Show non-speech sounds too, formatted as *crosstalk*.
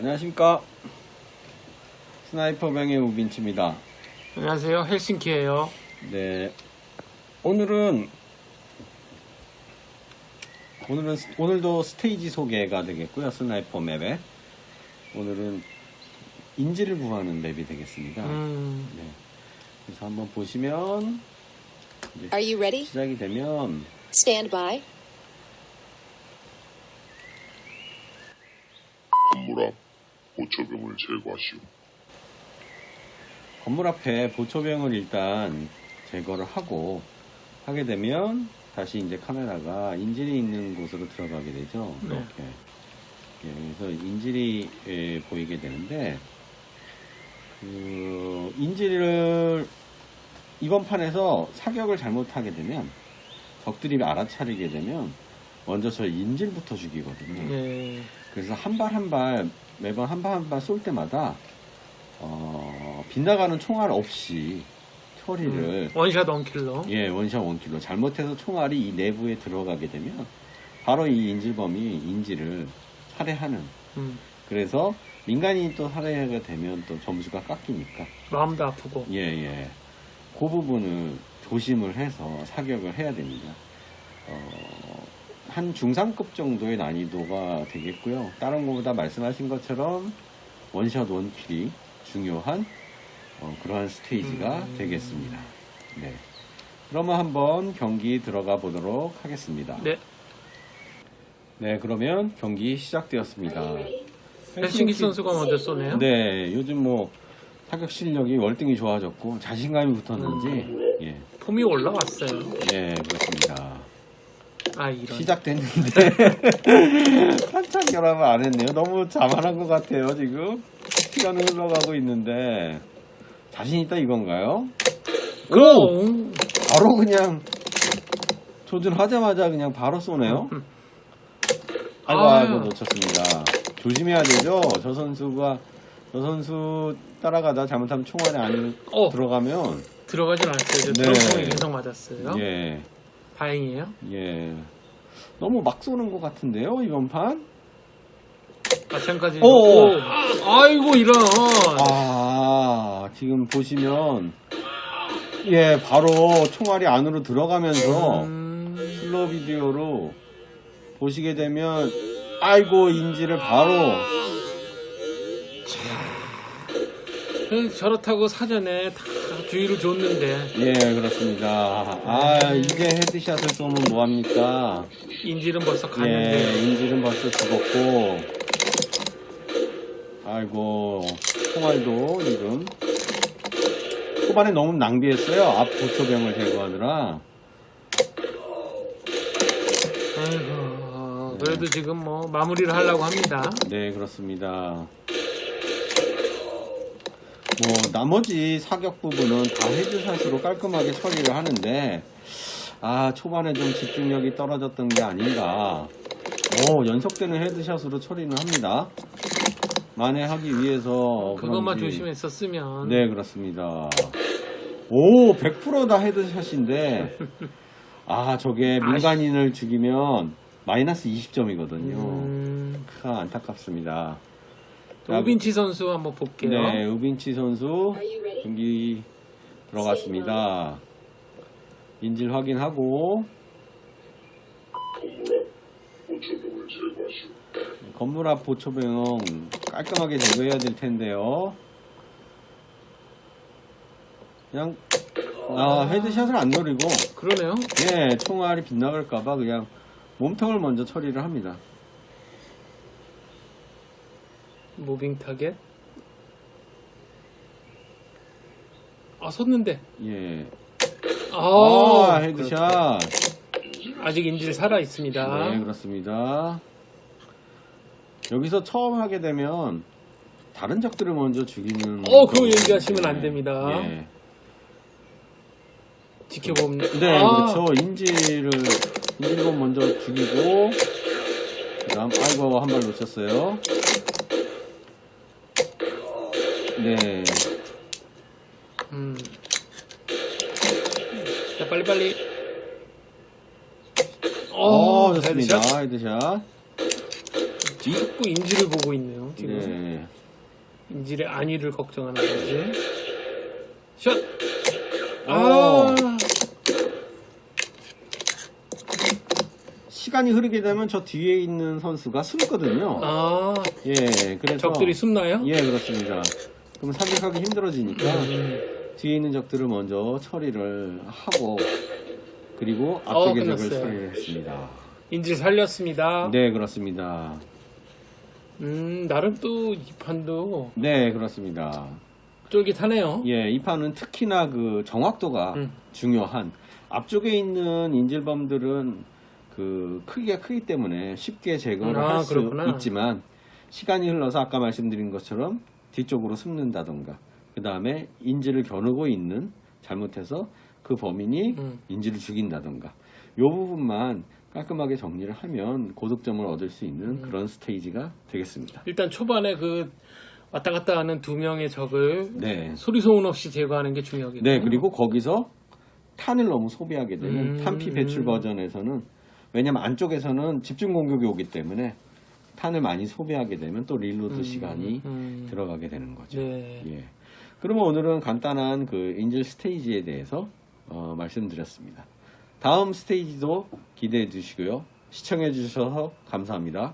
안녕하십니까. 스나이퍼병의 우빈치입니다. 안녕하세요. 헬싱키예요. 네. 오늘은, 오늘은, 스- 오늘도 스테이지 소개가 되겠고요. 스나이퍼 맵에. 오늘은 인지를 구하는 맵이 되겠습니다. 음, 네. 그래서 한번 보시면, Are you ready? 시작이 되면, Stand by. 앞 보초병을 제거하시오. 건물 앞에 보초병을 일단 제거를 하고 하게 되면 다시 이제 카메라가 인질이 있는 곳으로 들어가게 되죠. 네. 이렇게. 예, 그래서 인질이 예, 보이게 되는데 그 인질을 이번 판에서 사격을 잘못하게 되면 적들이 알아차리게 되면 먼저 저 인질부터 죽이거든요. 네. 그래서 한 발 한 발 매번 한 발 한 발 쏠 때마다 어, 빗나가는 총알 없이 처리를 음, 원샷 원킬러. 예 원샷 원킬로 잘못해서 총알이 이 내부에 들어가게 되면 바로 이 인질범이 인질을 살해하는 음, 그래서 민간인이 또 살해가 되면 또 점수가 깎이니까 마음도 아프고. 예예 그 부분을 조심을 해서 사격을 해야 됩니다. 어, 한 중상급 정도의 난이도가 되겠고요. 다른 것보다 말씀하신 것처럼 원샷 원킬이 중요한 어, 그러한 스테이지가 음. 되겠습니다. 네. 그러면 한번 경기 들어가 보도록 하겠습니다. 네. 네, 그러면 경기 시작되었습니다. 헬싱키 선수가 먼저 쏘네요. 네, 요즘 뭐 타격 실력이 월등히 좋아졌고 자신감이 붙었는지 예, 폼이 올라왔어요. 예 그렇습니다. 아, 이런. 시작됐는데 *laughs* 한참 결합을 안 했네요. 너무 자만한 것 같아요 지금 시간은 흘러가고 있는데 자신 있다 이건가요? 오 그럼. 바로 그냥 조준하자마자 그냥 바로 쏘네요. 아이고 아유. 아이고 놓쳤습니다. 조심해야 되죠. 저 선수가 저 선수 따라가다 잘못하면 총알이 안 어. 들어가면 들어가진 않았어요. 저 네. 드럼통에 계속 맞았어요. 예 다행이에요. 예. 너무 막 쏘는 것 같은데요 이번 판? 마찬가지로. 오. 오. 아이고, 이런. 아 지금 보시면 예 바로 총알이 안으로 들어가면서 음, 슬로우 비디오로 보시게 되면 아이고 인지를 바로 저렇다고 사전에 다 주의를 줬는데, 예 그렇습니다. 아 이제 헤드샷을 쏘면 뭐합니까? 인질은 벌써 예 갔는데. 인질은 벌써 죽었고. 아이고 총알도 지금 초반에 너무 낭비했어요. 앞 보초병을 제거하느라. 아이고, 그래도 지금 뭐 마무리를 하려고 합니다. 네, 그렇습니다. 뭐, 나머지 사격 부분은 다 헤드샷으로 깔끔하게 처리를 하는데, 아, 초반에 좀 집중력이 떨어졌던 게 아닌가. 오, 연속되는 헤드샷으로 처리는 합니다. 만회하기 위해서. 그것만 그런지- 조심했었으면. 네, 그렇습니다. 오, 100%다 헤드샷인데, 아, 저게 민간인을 죽이면 마이너스 20점이거든요. 음, 참 안타깝습니다. 또 우빈치 선수 한번 볼게요. 네, 우빈치 선수 경기 들어갔습니다. 인질 확인하고 건물 앞 보초병을 제거하시오. 건물 앞 보초병 깔끔하게 제거해야 될 텐데요. 그냥 아, 헤드샷을 안 노리고 그러네요. 예, 총알이 빗나갈까봐 그냥 몸통을 먼저 처리를 합니다. 무빙 타겟. 아, 섰는데. 예. 아, 아, 헤드샷. 아직 인질 살아 있습니다. 네, 그렇습니다. 여기서 처음 하게 되면 다른 적들을 먼저 죽이는. 어, 그거 얘기하시면 안 있는데, 됩니다. 예. 지켜봅니다. 네, 아, 그렇죠. 인지를 인질건 먼저 죽이고 그다음 아이고 한 발 놓쳤어요. 네, 음. 자, 빨리빨리. 어, 어, 좋습니다. 헤드샷. 헤드샷. 자꾸 인지를 보고 있네요. 지금 네. 인질의 안위를 걱정하는 거지. 샷. 어. 아. 시간이 흐르게 되면 저 뒤에 있는 선수가 숨거든요. 아. 예, 그래서 적들이 숨나요? 예, 그렇습니다. 그럼 사격하기 힘들어지니까 음. 뒤에 있는 적들을 먼저 처리를 하고 그리고 어, 앞쪽의 적을 끝났어요. 처리를 했습니다. 인질 살렸습니다. 네, 그렇습니다. 음, 나름 또 이 판도 네, 그렇습니다. 쫄깃하네요. 예, 이 판은 특히나 그 정확도가 음. 중요한 앞쪽에 있는 인질범들은 그 크기가 크기 때문에 쉽게 제거를 아, 할 수 그렇구나. 있지만 시간이 흘러서 아까 말씀드린 것처럼 뒤쪽으로 숨는다던가 그 다음에 인질을 겨누고 있는 잘못해서 그 범인이 음. 인질을 죽인다던가 요 부분만 깔끔하게 정리를 하면 고득점을 얻을 수 있는 음. 그런 스테이지가 되겠습니다. 일단 초반에 그 왔다 갔다 하는 두 명의 적을 네. 소리 소문 없이 제거하는 게 중요하겠네요. 네, 그리고 거기서 탄을 너무 소비하게 되면 음. 탄피 배출 버전에서는 왜냐면 안쪽에서는 집중 공격이 오기 때문에 탄을 많이 소비하게 되면 또 릴로드 음, 시간이 음. 들어가게 되는 거죠. 네. 예. 그러면 오늘은 간단한 그 인질 스테이지에 대해서 어, 말씀드렸습니다. 다음 스테이지도 기대해 주시고요. 시청해 주셔서 감사합니다.